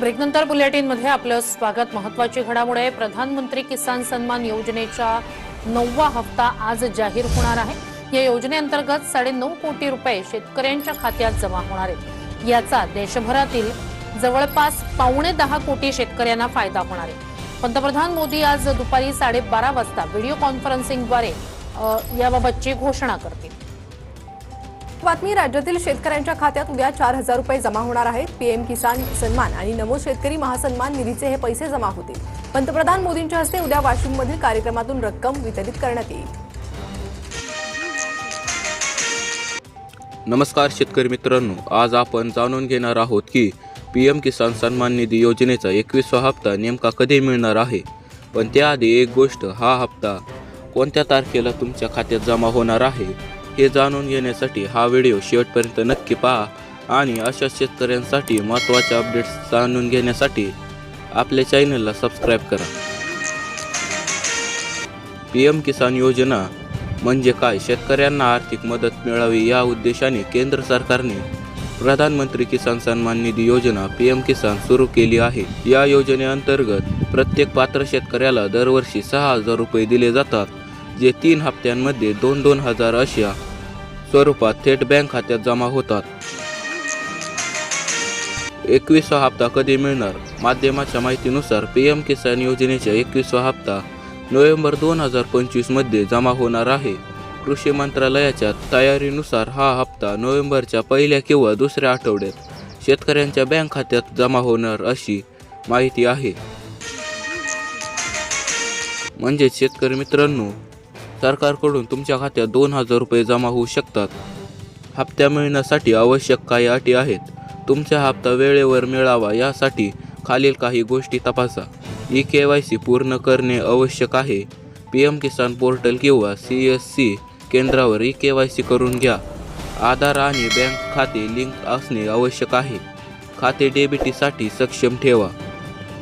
ब्रेकनंतर बुलेटिनमध्ये आपलं स्वागत. महत्वाची घडामोड आहे. प्रधानमंत्री किसान सन्मान योजनेचा नववा हप्ता आज जाहीर होणार आहे. या योजनेअंतर्गत साडेनऊ कोटी रुपये शेतकऱ्यांच्या खात्यात जमा होणार आहेत. याचा देशभरातील जवळपास पावणे दहा कोटी शेतकऱ्यांना फायदा होणार आहे. पंतप्रधान मोदी आज दुपारी साडेबारा वाजता व्हिडिओ कॉन्फरन्सिंगद्वारे याबाबतची घोषणा करतील. बातमी राज्यातील शेतकऱ्यांच्या खात्यात उद्या चार हजार रुपये जमा होणार आहेत. पीएम किसान सन्मान आणि नमो शेतकरी महासन्मान निधीचे हे पैसे जमा होतील. पंतप्रधान मोदींच्या हस्ते उद्या वाशिममधील कार्यक्रमातून रक्कम वितरित करण्यात येईल. नमस्कार शेतकरी मित्रांनो. आज आपण जाणून घेणार आहोत की पी एम किसान सन्मान निधी योजनेचा एकवीसवा हप्ता नेमका कधी मिळणार आहे? पण त्याआधी एक गोष्ट हा हप्ता कोणत्या तारखेला तुमच्या खात्यात जमा होणार आहे? हे जाणून घेण्यासाठी हा व्हिडिओ शेवटपर्यंत नक्की पहा आणि अशा शेतकऱ्यांसाठी महत्त्वाच्या अपडेट्स जाणून घेण्यासाठी आपल्या चॅनलला सबस्क्राईब करा. पी एम किसान योजना म्हणजे काय? शेतकऱ्यांना आर्थिक मदत मिळावी या उद्देशाने केंद्र सरकारने प्रधानमंत्री किसान सन्मान निधी योजना पी एम किसान सुरू केली आहे. या योजनेअंतर्गत प्रत्येक पात्र शेतकऱ्याला दरवर्षी सहा हजार रुपये दिले जातात जे तीन हप्त्यांमध्ये दोन दोन हजार अशा स्वरूपात थेट बँक खात्यात जमा होतात. एकवीसवा हप्ता कधी मिळणार? माध्यमाच्या माहितीनुसार पी एम किसान योजनेचा एकवीसवा हप्ता नोव्हेंबर दोन हजार पंचवीसमध्ये जमा होणार आहे. कृषी मंत्रालयाच्या तयारीनुसार हा हप्ता नोव्हेंबरच्या पहिल्या किंवा दुसऱ्या आठवड्यात शेतकऱ्यांच्या बँक खात्यात जमा होणार अशी माहिती आहे. म्हणजेच शेतकरी मित्रांनो सरकारकडून तुमच्या खात्यात दोन हजार रुपये जमा होऊ शकतात. हप्त्या मिळण्यासाठी आवश्यक काही अटी आहेत. तुमचा हप्ता वेळेवर मिळावा यासाठी खालील काही गोष्टी तपासा. ई के वाय सी पूर्ण करणे आवश्यक आहे. पी एम किसान पोर्टल किंवा सी एस सी केंद्रावर ई के वाय सी करून घ्या. आधार आणि बँक खाते लिंक असणे आवश्यक आहे. खाते डेबिटीसाठी सक्षम ठेवा.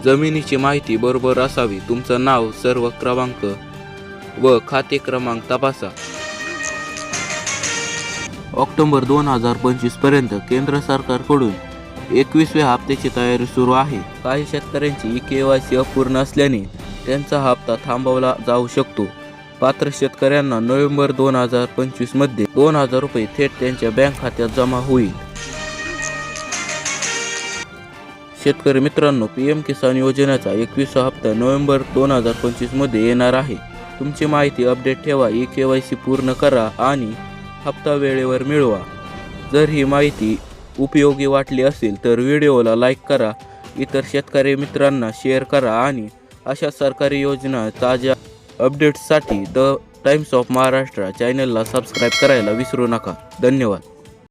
जमिनीची माहिती बरोबर असावी. तुमचं नाव सर्व क्रमांक व खाते क्रमांक तपासा. ऑक्टोबर दोन हजार पंचवीसपर्यंत केंद्र सरकारकडून एकवीसव्या हप्त्याची तयारी सुरू आहे. काही शेतकऱ्यांची ई के वाय सी अपूर्ण असल्याने त्यांचा हप्ता थांबवला जाऊ शकतो. पात्र शेतकऱ्यांना नोव्हेंबर दोन हजार पंचवीसमध्ये दोन हजार रुपये थेट त्यांच्या बँक खात्यात जमा होईल. शेतकरी मित्रांनो पी एम किसान योजनेचा एकवीसवा हप्ता नोव्हेंबर दोन हजार पंचवीसमध्ये येणार आहे. तुमची माहिती अपडेट ठेवा ई के वाय सी पूर्ण करा आणि हप्ता वेळेवर मिळवा. जर ही माहिती उपयोगी वाटली असेल तर व्हिडिओला लाईक करा इतर शेतकरी मित्रांना शेअर करा आणि अशा सरकारी योजना ताज्या अपडेट्ससाठी द टाइम्स ऑफ महाराष्ट्र चॅनलला सबस्क्राईब करायला विसरू नका. धन्यवाद.